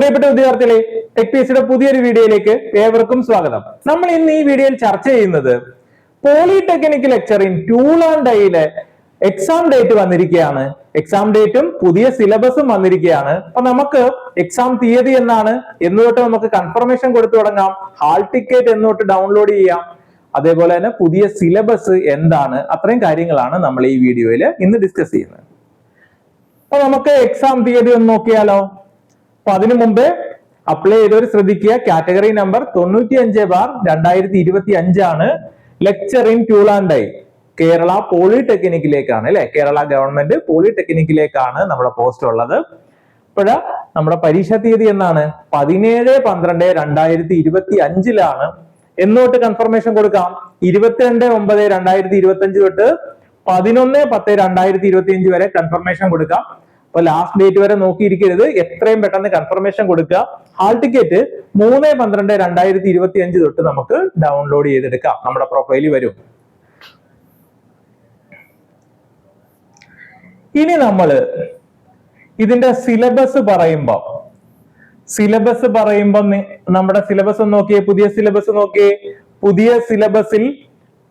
പ്രിയപ്പെട്ട വിദ്യാർത്ഥികളെ ടെക് സിയുടെ പുതിയൊരു വീഡിയോയിലേക്ക് ഏവർക്കും സ്വാഗതം. നമ്മൾ ഇന്ന് ഈ വീഡിയോയിൽ ചർച്ച ചെയ്യുന്നത് polytechnic lecturer in tool and ഡൈയിലെ exam date വന്നിരിക്കുകയാണ് എക്സാം ഡേറ്റും പുതിയ സിലബസും വന്നിരിക്കുകയാണ് അപ്പൊ നമുക്ക് എക്സാം തീയതി എന്നാണ് എന്ന് തൊട്ട് നമുക്ക് കൺഫർമേഷൻ കൊടുത്തു തുടങ്ങാം. ഹാൾ ടിക്കറ്റ് എന്ന് തൊട്ട് ഡൗൺലോഡ് ചെയ്യാം. അതേപോലെ തന്നെ പുതിയ സിലബസ് എന്താണ് അത്രയും കാര്യങ്ങളാണ് നമ്മൾ ഈ വീഡിയോയിൽ ഇന്ന് ഡിസ്കസ് ചെയ്യുന്നത്. അപ്പൊ നമുക്ക് എക്സാം തീയതി ഒന്ന് നോക്കിയാലോ? അപ്പൊ അതിനു മുമ്പേ അപ്ലൈ ചെയ്തവർ ശ്രദ്ധിക്കുക. കാറ്റഗറി നമ്പർ തൊണ്ണൂറ്റി അഞ്ച് ബാർ രണ്ടായിരത്തി ഇരുപത്തി അഞ്ചാണ് ലെക്ചർ ഇൻ ടൂൾ കേരള പോളിടെക്നിക്കിലേക്കാണ് അല്ലെ? കേരള ഗവൺമെന്റ് പോളിടെക്നിക്കിലേക്കാണ് നമ്മുടെ പോസ്റ്റ് ഉള്ളത്. ഇപ്പോഴ നമ്മുടെ പരീക്ഷാ തീയതി എന്നാണ്? പതിനേഴ് പന്ത്രണ്ട് രണ്ടായിരത്തി ഇരുപത്തി അഞ്ചിലാണ് എന്നോട്ട് കൺഫർമേഷൻ കൊടുക്കാം. ഇരുപത്തിരണ്ട് ഒമ്പത് രണ്ടായിരത്തി ഇരുപത്തി അഞ്ച് തൊട്ട് പതിനൊന്ന് പത്ത് രണ്ടായിരത്തി ഇരുപത്തി അഞ്ച് വരെ കൺഫർമേഷൻ കൊടുക്കാം. അപ്പൊ ലാസ്റ്റ് ഡേറ്റ് വരെ നോക്കിയിരിക്കരുത്. എത്രയും പെട്ടെന്ന് കൺഫർമേഷൻ കൊടുക്കുക. ഹാൾ ടിക്കറ്റ് മൂന്ന് പന്ത്രണ്ട് രണ്ടായിരത്തി ഇരുപത്തി അഞ്ച് തൊട്ട് നമുക്ക് ഡൗൺലോഡ് ചെയ്തെടുക്കാം. നമ്മുടെ പ്രൊഫൈലിൽ വരും. ഇനി നമ്മൾ ഇതിന്റെ സിലബസ് പറയുമ്പോ സിലബസ് പറയുമ്പോ നമ്മുടെ സിലബസ് നോക്കിയേ പുതിയ സിലബസ് നോക്കിയേ. പുതിയ സിലബസിൽ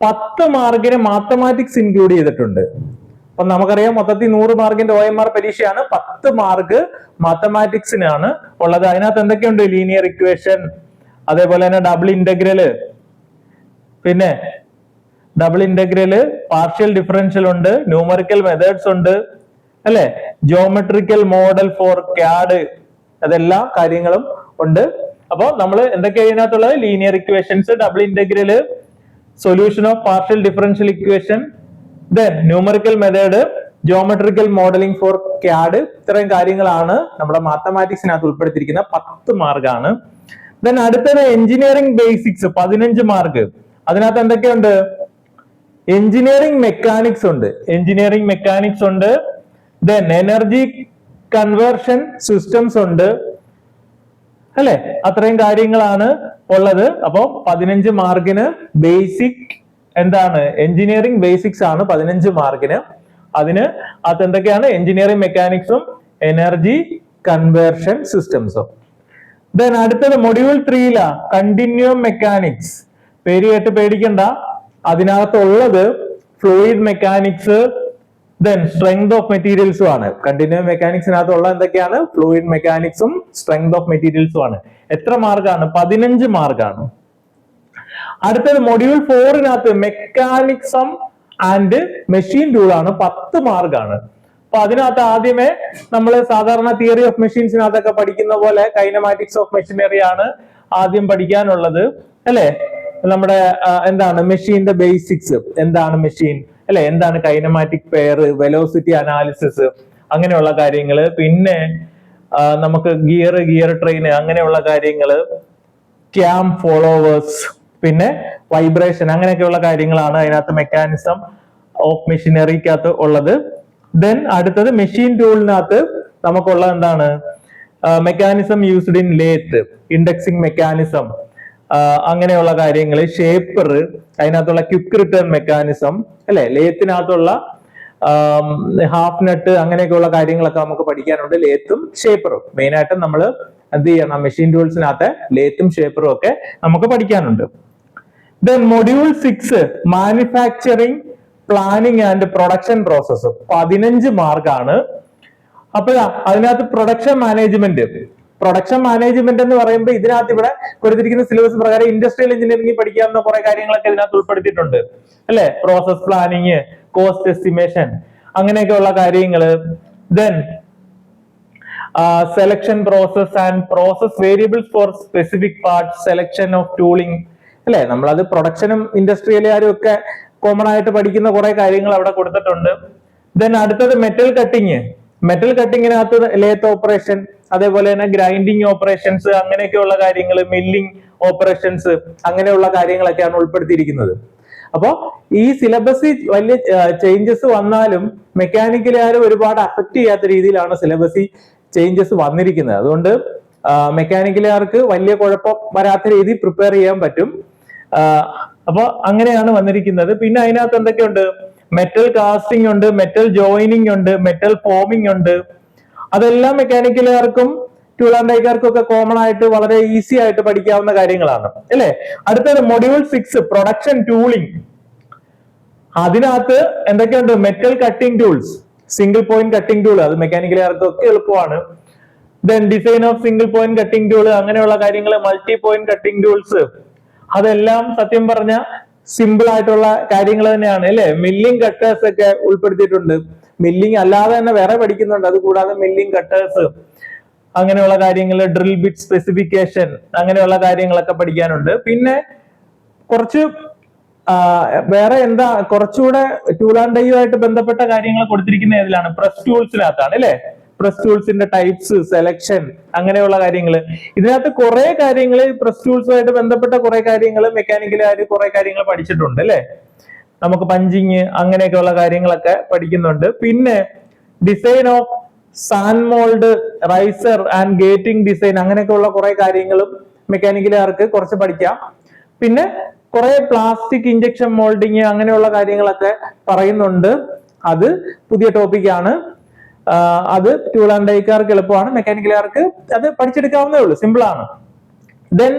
പത്ത് മാർക്കിന് മാത്തമാറ്റിക്സ് ഇൻക്ലൂഡ് ചെയ്തിട്ടുണ്ട്. അപ്പൊ നമുക്കറിയാം മൊത്തത്തിൽ നൂറ് മാർക്കിന്റെ ഒ എം ആർ പരീക്ഷയാണ്. പത്ത് മാർക്ക് മാത്തമാറ്റിക്സിനാണ് ഉള്ളത്. അതിനകത്ത് എന്തൊക്കെയുണ്ട്? ലീനിയർ ഇക്വേഷൻ അതേപോലെ തന്നെ ഡബിൾ ഇന്റഗ്രൽ പിന്നെ ഡബിൾ ഇന്റഗ്രൽ പാർഷ്യൽ ഡിഫറൻഷ്യൽ ഉണ്ട് ന്യൂമറിക്കൽ മെത്തേഡ്സ് ഉണ്ട് അല്ലെ? ജോമെട്രിക്കൽ മോഡൽ ഫോർ ക്യാഡ് അതെല്ലാ കാര്യങ്ങളും ഉണ്ട്. അപ്പോൾ നമ്മൾ എന്തൊക്കെയാണ് ഇതിനകത്തുള്ളത്? Linear equations double integral solution of partial differential equation then numerical method geometrical modeling for CAD ഇത്രയും കാര്യങ്ങളാണ് നമ്മുടെ മാത്തമാറ്റിക്സിനകത്ത് ഉൾപ്പെടുത്തിയിരിക്കുന്ന പത്ത് മാർക്കാണ് ദെൻ അടുത്തത് എഞ്ചിനീയറിംഗ് ബേസിക്സ് പതിനഞ്ച് മാർക്ക് അതിനകത്ത് എന്തൊക്കെയുണ്ട്? എഞ്ചിനീയറിംഗ് മെക്കാനിക്സ് ഉണ്ട്. എഞ്ചിനീയറിംഗ് മെക്കാനിക്സ് ഉണ്ട്. ദെൻ എനർജി കൺവേർഷൻ സിസ്റ്റംസ് ഉണ്ട്. അല്ലെ? അത്രയും കാര്യങ്ങളാണ് ഉള്ളത്. അപ്പോ പതിനഞ്ച് മാർക്കിന് ബേസിക് എന്താണ്? എഞ്ചിനീയറിംഗ് ബേസിക്സ് ആണ് പതിനഞ്ച് മാർക്കിന് അതിന് അത് എന്തൊക്കെയാണ് എഞ്ചിനീയറിംഗ് മെക്കാനിക്സും എനർജി കൺവേർഷൻ സിസ്റ്റംസും ദെൻ അടുത്തത് മൊഡ്യൂൾ ത്രീയിലാ കണ്ടിന്യൂം മെക്കാനിക്സ് പേര് കേട്ട് പേടിക്കണ്ട. അതിനകത്തുള്ളത് fluid mechanics then strength of മെറ്റീരിയൽസും ആണ്. കണ്ടിന്യൂം മെക്കാനിക്സിനകത്തുള്ള എന്തൊക്കെയാണ്? ഫ്ലൂയിഡ് മെക്കാനിക്സും സ്ട്രെങ്ത് ഓഫ് മെറ്റീരിയൽസും ആണ്. എത്ര മാർക്കാണ് പതിനഞ്ച് മാർക്കാണ് അടുത്തത് മൊഡ്യൂൾ ഫോറിനകത്ത് മെക്കാനിക്സം ആൻഡ് മെഷീൻ ടൂൾ ആണ്. പത്ത് മാർക്കാണ് അപ്പൊ അതിനകത്ത് ആദ്യമേ നമ്മൾ സാധാരണ തിയറി ഓഫ് മെഷീൻസിനകത്തൊക്കെ പഠിക്കുന്ന പോലെ കൈനമാറ്റിക്സ് ഓഫ് മെഷീനറി ആണ് ആദ്യം പഠിക്കാനുള്ളത്. അല്ലെ? നമ്മുടെ എന്താണ്? മെഷീന്റെ ബേസിക്സ് എന്താണ് മെഷീൻ അല്ലെ? എന്താണ് കൈനമാറ്റിക് പെയർ വെലോസിറ്റി അനാലിസിസ് അങ്ങനെയുള്ള കാര്യങ്ങൾ പിന്നെ നമുക്ക് ഗിയർ ഗിയർ ട്രെയിൻ അങ്ങനെയുള്ള കാര്യങ്ങൾ ക്യാം ഫോളോവേഴ്സ് പിന്നെ വൈബ്രേഷൻ അങ്ങനെയൊക്കെയുള്ള കാര്യങ്ങളാണ് അതിനകത്ത് മെക്കാനിസം ഓഫ് മെഷീനറിക്കകത്ത് ഉള്ളത്. ദെൻ അടുത്തത് മെഷീൻ ടൂളിനകത്ത് നമുക്കുള്ള എന്താണ്? Mechanism used in lathe indexing mechanism അങ്ങനെയുള്ള കാര്യങ്ങൾ ഷേപ്പർ അതിനകത്തുള്ള ക്വിക്ക് റിട്ടേൺ മെക്കാനിസം അല്ലെ? ലേത്തിനകത്തുള്ള ഹാഫ് നട്ട് അങ്ങനെയൊക്കെയുള്ള കാര്യങ്ങളൊക്കെ നമുക്ക് പഠിക്കാനുണ്ട്. ലേത്തും ഷേപ്പറും മെയിനായിട്ട് നമ്മൾ എന്ത് ചെയ്യണം? മെഷീൻ ടൂൾസിനകത്ത് ലേത്തും ഷേപ്പറും ഒക്കെ നമുക്ക് പഠിക്കാനുണ്ട്. Then module six manufacturing planning and production process പതിനഞ്ച് മാർക്കാണ്. അപ്പോഴാ അതിനകത്ത് പ്രൊഡക്ഷൻ മാനേജ്മെന്റ് പ്രൊഡക്ഷൻ മാനേജ്മെന്റ് എന്ന് പറയുമ്പോൾ ഇതിനകത്ത് ഇവിടെ കൊടുത്തിരിക്കുന്ന സിലബസ് പ്രകാരം ഇൻഡസ്ട്രിയൽ എഞ്ചിനീയറിംഗ് പഠിക്കാവുന്ന കുറെ കാര്യങ്ങളൊക്കെ ഇതിനകത്ത് ഉൾപ്പെടുത്തിയിട്ടുണ്ട്. അല്ലെ? പ്രോസസ് പ്ലാനിങ് കോസ്റ്റ് എസ്റ്റിമേഷൻ അങ്ങനെയൊക്കെയുള്ള കാര്യങ്ങൾ then selection process and process variables for specific part selection of tooling അല്ലെ? നമ്മളത് പ്രൊഡക്ഷനും ഇൻഡസ്ട്രിയലുകാരും ഒക്കെ കോമൺ ആയിട്ട് പഠിക്കുന്ന കുറെ കാര്യങ്ങൾ അവിടെ കൊടുത്തിട്ടുണ്ട്. ദെൻ അടുത്തത് മെറ്റൽ കട്ടിങ് മെറ്റൽ കട്ടിങ്ങിനകത്ത് ലേത്ത് ഓപ്പറേഷൻ അതേപോലെ തന്നെ ഗ്രൈൻഡിങ് ഓപ്പറേഷൻസ് അങ്ങനെയൊക്കെയുള്ള കാര്യങ്ങൾ മില്ലിംഗ് ഓപ്പറേഷൻസ് അങ്ങനെയുള്ള കാര്യങ്ങളൊക്കെയാണ് ഉൾപ്പെടുത്തിയിരിക്കുന്നത്. അപ്പോ ഈ സിലബസ് വലിയ ചേഞ്ചസ് വന്നാലും മെക്കാനിക്കലുകാരും ഒരുപാട് അഫക്റ്റ് ചെയ്യാത്ത രീതിയിലാണ് സിലബസിൽ ചേഞ്ചസ് വന്നിരിക്കുന്നത്. അതുകൊണ്ട് മെക്കാനിക്കലുകാർക്ക് വലിയ കുഴപ്പം വരാത്ത രീതിയിൽ പ്രിപ്പയർ ചെയ്യാൻ പറ്റും. അപ്പൊ അങ്ങനെയാണ് വന്നിരിക്കുന്നത്. പിന്നെ അതിനകത്ത് എന്തൊക്കെയുണ്ട്? മെറ്റൽ കാസ്റ്റിംഗ് ഉണ്ട് മെറ്റൽ ജോയിനിങ് ഉണ്ട് മെറ്റൽ ഫോമിംഗ് ഉണ്ട്. അതെല്ലാം മെക്കാനിക്കലുകാർക്കും ട്യൂളാൻഡൈക്കാർക്കും ഒക്കെ കോമൺ ആയിട്ട് വളരെ ഈസി ആയിട്ട് പഠിക്കാവുന്ന കാര്യങ്ങളാണ്. അല്ലേ? അടുത്തത് മൊഡ്യൂൾ സിക്സ് പ്രൊഡക്ഷൻ ടൂളിംഗ് അതിനകത്ത് എന്തൊക്കെയുണ്ട്? Metal cutting tools single point cutting tool അത് മെക്കാനിക്കലുകാർക്കൊക്കെ എളുപ്പമാണ്. Then design of single point cutting tool അങ്ങനെയുള്ള കാര്യങ്ങൾ മൾട്ടി പോയിന്റ് കട്ടിംഗ് ടൂൾസ് അതെല്ലാം സത്യം പറഞ്ഞ സിമ്പിൾ ആയിട്ടുള്ള കാര്യങ്ങൾ തന്നെയാണ് അല്ലെ? മില്ലിംഗ് കട്ടേഴ്സ് ഒക്കെ ഉൾപ്പെടുത്തിയിട്ടുണ്ട്. മില്ലിംഗ് അല്ലാതെ തന്നെ വേറെ പഠിക്കുന്നുണ്ട്. അത് കൂടാതെ മില്ലിംഗ് കട്ടേഴ്സ് അങ്ങനെയുള്ള കാര്യങ്ങൾ ഡ്രിൽ ബിറ്റ് സ്പെസിഫിക്കേഷൻ അങ്ങനെയുള്ള കാര്യങ്ങളൊക്കെ പഠിക്കാനുണ്ട്. പിന്നെ കുറച്ച് വേറെ എന്താ കുറച്ചുകൂടെ ആയിട്ട് ബന്ധപ്പെട്ട കാര്യങ്ങൾ കൊടുത്തിരിക്കുന്ന ഏതിലാണ്? പ്രസ് ടൂൾസിനകത്താണ് അല്ലെ? പ്രസ് ടൂൾസിന്റെ ടൈപ്സ് സെലക്ഷൻ അങ്ങനെയുള്ള കാര്യങ്ങൾ ഇതിനകത്ത് കുറെ കാര്യങ്ങൾ പ്രസ് ടൂൾസുമായിട്ട് ബന്ധപ്പെട്ട കുറെ കാര്യങ്ങൾ മെക്കാനിക്കലുകാർ കുറെ കാര്യങ്ങൾ പഠിച്ചിട്ടുണ്ട് അല്ലെ? നമുക്ക് പഞ്ചിങ് അങ്ങനെയൊക്കെയുള്ള കാര്യങ്ങളൊക്കെ പഠിക്കുന്നുണ്ട്. പിന്നെ design of sand mould riser and gating design അങ്ങനെയൊക്കെയുള്ള കുറെ കാര്യങ്ങളും മെക്കാനിക്കലുകാർക്ക് കുറച്ച് പഠിക്കാം. പിന്നെ കുറെ പ്ലാസ്റ്റിക് ഇഞ്ചക്ഷൻ മോൾഡിങ് അങ്ങനെയുള്ള കാര്യങ്ങളൊക്കെ പറയുന്നുണ്ട്. അത് പുതിയ ടോപ്പിക്കാണ് അത് ടൂൾ ആൻഡ് ഡൈക്കാർക്ക് എളുപ്പമാണ്. മെക്കാനിക്കലുകാർക്ക് അത് പഠിച്ചെടുക്കാവുന്നേ ഉള്ളൂ. സിമ്പിൾ ആണ്. Then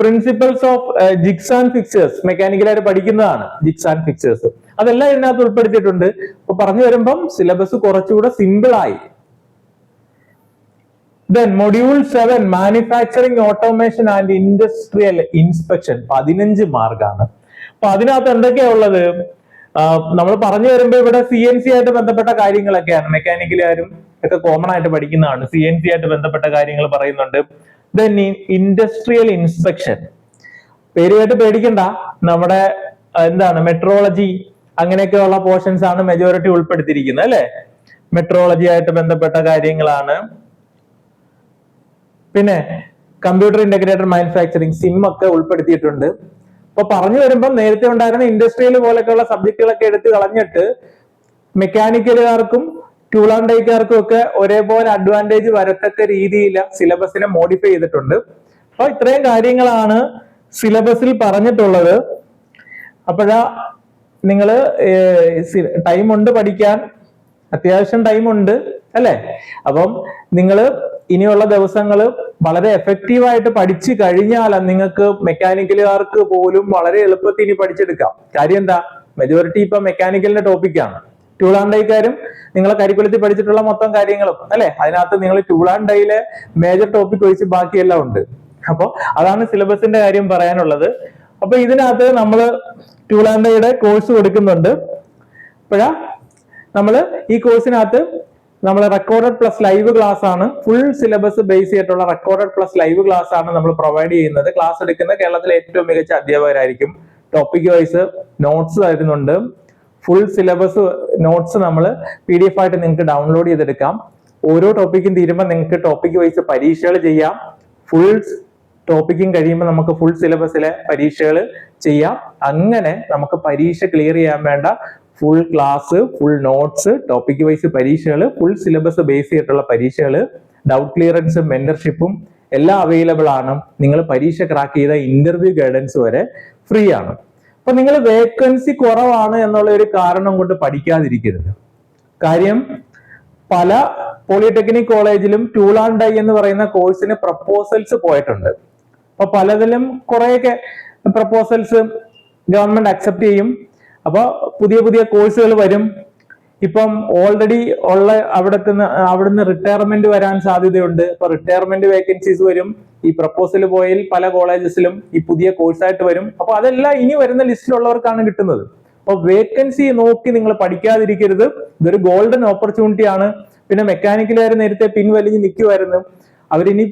principles of jigs and fixtures മെക്കാനിക്കലായിട്ട് പഠിക്കുന്നതാണ് ജിക്സ് ആൻഡ് ഫിക്സേഴ്സ് അതെല്ലാം ഇതിനകത്ത് ഉൾപ്പെടുത്തിയിട്ടുണ്ട്. അപ്പൊ പറഞ്ഞു വരുമ്പം സിലബസ് കുറച്ചുകൂടെ സിമ്പിൾ ആയി. Then module seven manufacturing automation and industrial inspection പതിനഞ്ച് മാർക്കാണ് അപ്പൊ അതിനകത്ത് എന്തൊക്കെയാ ഉള്ളത്? നമ്മൾ പറഞ്ഞു വരുമ്പോ ഇവിടെ സി എൻ സി ആയിട്ട് ബന്ധപ്പെട്ട കാര്യങ്ങളൊക്കെയാണ്. മെക്കാനിക്കലുകാരും ഒക്കെ കോമൺ ആയിട്ട് പഠിക്കുന്നതാണ്. സി എൻ സി ആയിട്ട് ബന്ധപ്പെട്ട കാര്യങ്ങൾ പറയുന്നുണ്ട്. ദെൻ ഇൻഡസ്ട്രിയൽ ഇൻസ്പെക്ഷൻ പേര് കേട്ട് പേടിക്കണ്ട. നമ്മുടെ എന്താണ് മെട്രോളജി അങ്ങനെയൊക്കെയുള്ള പോർഷൻസ് ആണ് മെജോറിറ്റി ഉൾപ്പെടുത്തിയിരിക്കുന്നത് അല്ലെ? മെട്രോളജി ആയിട്ട് ബന്ധപ്പെട്ട കാര്യങ്ങളാണ്. പിന്നെ കമ്പ്യൂട്ടർ ഇന്റഗ്രേറ്റഡ് മാനുഫാക്ചറിങ് സിം ഒക്കെ ഉൾപ്പെടുത്തിയിട്ടുണ്ട്. അപ്പൊ പറഞ്ഞു വരുമ്പം നേരത്തെ ഉണ്ടായിരുന്ന ഇൻഡസ്ട്രിയൽ പോലൊക്കെയുള്ള സബ്ജക്റ്റുകളൊക്കെ എടുത്ത് കളഞ്ഞിട്ട് മെക്കാനിക്കലുകാർക്കും ഡൈക്കാർക്കും ഒക്കെ ഒരേപോലെ അഡ്വാന്റേജ് വരത്തക്ക രീതിയിൽ സിലബസിനെ മോഡിഫൈ ചെയ്തിട്ടുണ്ട്. അപ്പൊ ഇത്രയും കാര്യങ്ങളാണ് സിലബസിൽ പറഞ്ഞിട്ടുള്ളത്. അപ്പോഴാ നിങ്ങൾ ടൈം ഉണ്ട് പഠിക്കാൻ. അത്യാവശ്യം ടൈം ഉണ്ട് അല്ലെ? അപ്പം നിങ്ങൾ ഇനിയുള്ള ദിവസങ്ങൾ വളരെ എഫക്റ്റീവായിട്ട് പഠിച്ചു കഴിഞ്ഞാൽ നിങ്ങൾക്ക് മെക്കാനിക്കലുകാർക്ക് പോലും വളരെ എളുപ്പത്തിൽ ഇനി പഠിച്ചെടുക്കാം. കാര്യം എന്താ? മെജോറിറ്റി ഇപ്പൊ മെക്കാനിക്കലിന്റെ ടോപ്പിക്കാണ് ഡൈക്കാരും നിങ്ങളെ കരിക്കുലത്തിൽ പഠിച്ചിട്ടുള്ള മൊത്തം കാര്യങ്ങളും അല്ലെ? അതിനകത്ത് നിങ്ങൾ ഡൈയിലെ മേജർ ടോപ്പിക് ഒഴിച്ച് ബാക്കിയെല്ലാം ഉണ്ട്. അപ്പോൾ അതാണ് സിലബസിന്റെ കാര്യം പറയാനുള്ളത്. അപ്പൊ ഇതിനകത്ത് നമ്മൾ ഡൈയുടെ കോഴ്സ് കൊടുക്കുന്നുണ്ട്. അപ്പോഴാ നമ്മൾ ഈ കോഴ്സിനകത്ത് നമ്മൾ റെക്കോർഡഡ് പ്ലസ് ലൈവ് ക്ലാസ് ആണ്. ഫുൾ സിലബസ് ബേസ് ചെയ്തിട്ടുള്ള റെക്കോർഡഡ് പ്ലസ് ലൈവ് ക്ലാസ് ആണ് നമ്മൾ പ്രൊവൈഡ് ചെയ്യുന്നത്. ക്ലാസ് എടുക്കുന്ന കേരളത്തിലെ ഏറ്റവും മികച്ച അധ്യാപകരായിരിക്കും. ടോപ്പിക് വൈസ് നോട്ട്സ് തരുന്നുണ്ട്. ഫുൾ സിലബസ് നോട്ട്സ് നമ്മൾ പി ഡി എഫ് ആയിട്ട് നിങ്ങൾക്ക് ഡൗൺലോഡ് ചെയ്തെടുക്കാം. ഓരോ ടോപ്പിക്കും തീരുമ്പോൾ നിങ്ങൾക്ക് ടോപ്പിക് വൈസ് പരീക്ഷകൾ ചെയ്യാം. ഫുൾ ടോപ്പിക്കും കഴിയുമ്പോൾ നമുക്ക് ഫുൾ സിലബസിലെ പരീക്ഷകൾ ചെയ്യാം. അങ്ങനെ നമുക്ക് പരീക്ഷ ക്ലിയർ ചെയ്യാൻ വേണ്ട full class full notes topic wise പരീക്ഷകൾ ഫുൾ സിലബസ് ബേസ് ചെയ്തിട്ടുള്ള പരീക്ഷകൾ ഡൗട്ട് ക്ലിയറൻസും മെന്റർഷിപ്പും എല്ലാം അവൈലബിൾ ആണ്. നിങ്ങൾ പരീക്ഷ ക്രാക്ക് ചെയ്ത ഇന്റർവ്യൂ ഗൈഡൻസ് വരെ ഫ്രീ ആണ്. അപ്പൊ നിങ്ങൾ വേക്കൻസി കുറവാണ് എന്നുള്ള ഒരു കാരണം കൊണ്ട് പഠിക്കാതിരിക്കരുത്. കാര്യം പല പോളിടെക്നിക് കോളേജിലും ടൂൾ ആൻഡ് ഡൈ എന്ന് പറയുന്ന കോഴ്സിന് പ്രപ്പോസൽസ് പോയിട്ടുണ്ട്. അപ്പൊ പലതിലും കുറെയൊക്കെ പ്രപ്പോസൽസ് ഗവൺമെന്റ് അക്സെപ്റ്റ് ചെയ്യും. അപ്പൊ പുതിയ പുതിയ കോഴ്സുകൾ വരും. ഇപ്പം ഓൾറെഡി ഉള്ള അവിടത്തെ അവിടുന്ന് റിട്ടയർമെന്റ് വരാൻ സാധ്യതയുണ്ട്. അപ്പൊ റിട്ടയർമെന്റ് വേക്കൻസീസ് വരും. ഈ പ്രപ്പോസൽ പോയിൽ പല കോളേജസിലും ഈ പുതിയ കോഴ്സായിട്ട് വരും. അപ്പൊ അതെല്ലാം ഇനി വരുന്ന ലിസ്റ്റിലുള്ളവർക്കാണ് കിട്ടുന്നത്. അപ്പൊ വേക്കൻസി നോക്കി നിങ്ങൾ പഠിക്കാതിരിക്കരുത്. ഇതൊരു ഗോൾഡൻ ഓപ്പർച്യൂണിറ്റി ആണ്. പിന്നെ മെക്കാനിക്കലുകാർ നേരത്തെ പിൻവലിഞ്ഞ് നിൽക്കുമായിരുന്നു അവരിനി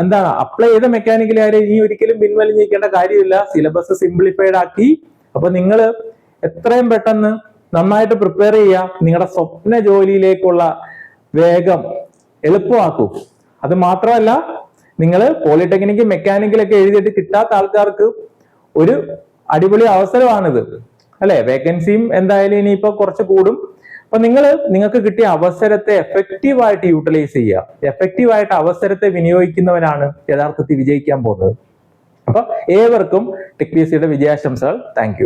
എന്താണ് അപ്ലൈ ചെയ്ത മെക്കാനിക്കലുകാരെ ഇനി ഒരിക്കലും പിൻവലിഞ്ഞ് നിൽക്കേണ്ട കാര്യമില്ല. സിലബസ് സിംപ്ലിഫൈഡ് ആക്കി. അപ്പൊ നിങ്ങൾ എത്രയും പെട്ടെന്ന് നന്നായിട്ട് പ്രിപ്പയർ ചെയ്യുക. നിങ്ങളുടെ സ്വപ്ന ജോലിയിലേക്കുള്ള വേഗം എളുപ്പമാക്കൂ. അത് മാത്രമല്ല നിങ്ങൾ പോളിടെക്നിക്ക് മെക്കാനിക്കലൊക്കെ എഴുതിയിട്ട് കിട്ടാത്ത ആൾക്കാർക്ക് ഒരു അടിപൊളി അവസരമാണിത്. അല്ലെ? വേക്കൻസിയും എന്തായാലും ഇനിയിപ്പോ കുറച്ച് കൂടും. അപ്പൊ നിങ്ങൾ നിങ്ങൾക്ക് കിട്ടിയ അവസരത്തെ എഫക്റ്റീവായിട്ട് യൂട്ടിലൈസ് ചെയ്യുക. എഫക്റ്റീവ് ആയിട്ട് അവസരത്തെ വിനിയോഗിക്കുന്നവനാണ് യഥാർത്ഥത്തിൽ വിജയിക്കാൻ പോകുന്നത്. അപ്പൊ ഏവർക്കും ടെക് വിജയാശംസകൾ. താങ്ക്